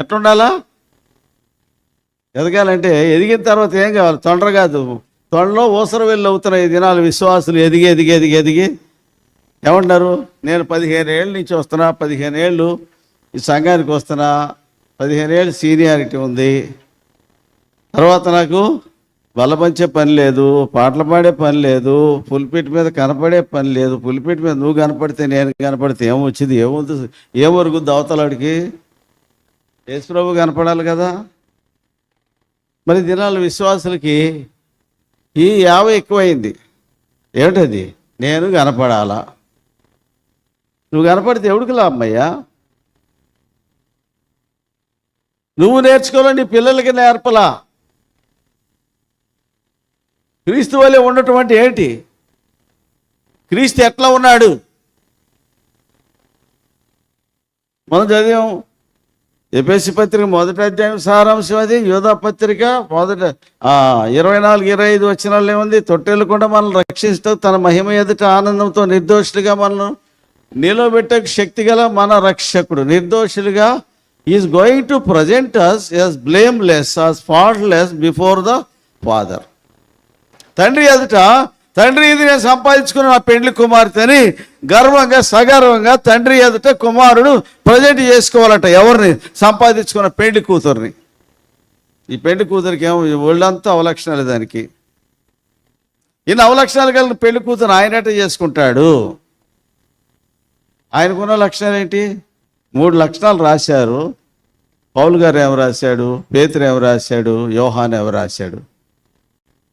ఎట్లుండాలా ఎదగాలంటే ఎదిగిన తర్వాత ఏం కావాలి? తొండర కాదు. తొండలో ఊసర వెళ్ళి అవుతున్నాయి ఈ దినాలు. విశ్వాసులు ఎదిగి ఎదిగి ఎదిగి ఎదిగి. ఏమంటారు నేను పదిహేను ఏళ్ళ నుంచి వస్తున్నా పదిహేను ఏళ్ళు ఈ సంఘానికి వస్తున్నా పదిహేను ఏళ్ళు సీనియారిటీ ఉంది. తర్వాత నాకు బలపంచే పని లేదు పాటలు పాడే పని లేదు పులిపిట్ మీద కనపడే పని లేదు. పులిపిట్ మీద నువ్వు కనపడితే నేను కనపడితే ఏమొచ్చింది ఏముంది? ఏం అవతలాడికి? యేసుప్రభు కనపడాలి కదా? మరి దినాల విశ్వాసులకి ఈ యావ ఎక్కువైంది. ఏమిటది? నేను కనపడాలా? నువ్వు కనపడితే ఎవడికి లాభమయ్యా నువ్వు నేర్చుకోవాలని నీ పిల్లలకి నేర్పలా? క్రీస్తు వల్లే ఉండటం అంటే ఏంటి? క్రీస్తు ఎట్లా ఉన్నాడు? మనం చదివాం ఎపిఎస్సి పత్రిక మొదటి అధ్యాయం సారాంశం అది యోధా పత్రిక మొదట ఇరవై నాలుగు ఇరవై ఐదు వచ్చిన ఏముంది? తొట్టెళ్ళకుండా మనల్ని రక్షిస్తూ తన మహిమ ఎదుట ఆనందంతో నిర్దోషులుగా మనల్ని నిలబెట్టే శక్తి గల మన రక్షకుడు. నిర్దోషులుగా is going to present us as blameless as faultless before the father తండ్రి ఎదుట తండ్రి ఇది నేను సంపాదించుకున్న నా పెండ్లి కుమార్తెని గర్వంగా సగర్వంగా తండ్రి ఎదుట కుమారుడు ప్రజెంట్ చేసుకోవాలట ఎవరిని? సంపాదించుకున్న పెండ్లి కూతుర్ని. ఈ పెళ్ళి కూతురికి ఏమో ఒళ్ళంతా అవలక్షణాలు దానికి. ఈయన అవలక్షణాలు కలిగిన పెళ్ళి కూతురు ఆయనట చేసుకుంటాడు. ఆయనకున్న లక్షణాలు ఏంటి? మూడు లక్షణాలు రాశారు. పౌల్ గారు ఏమి రాశాడు? పేతురు ఏమి రాశాడు? యోహాన్ ఏమి రాశాడు?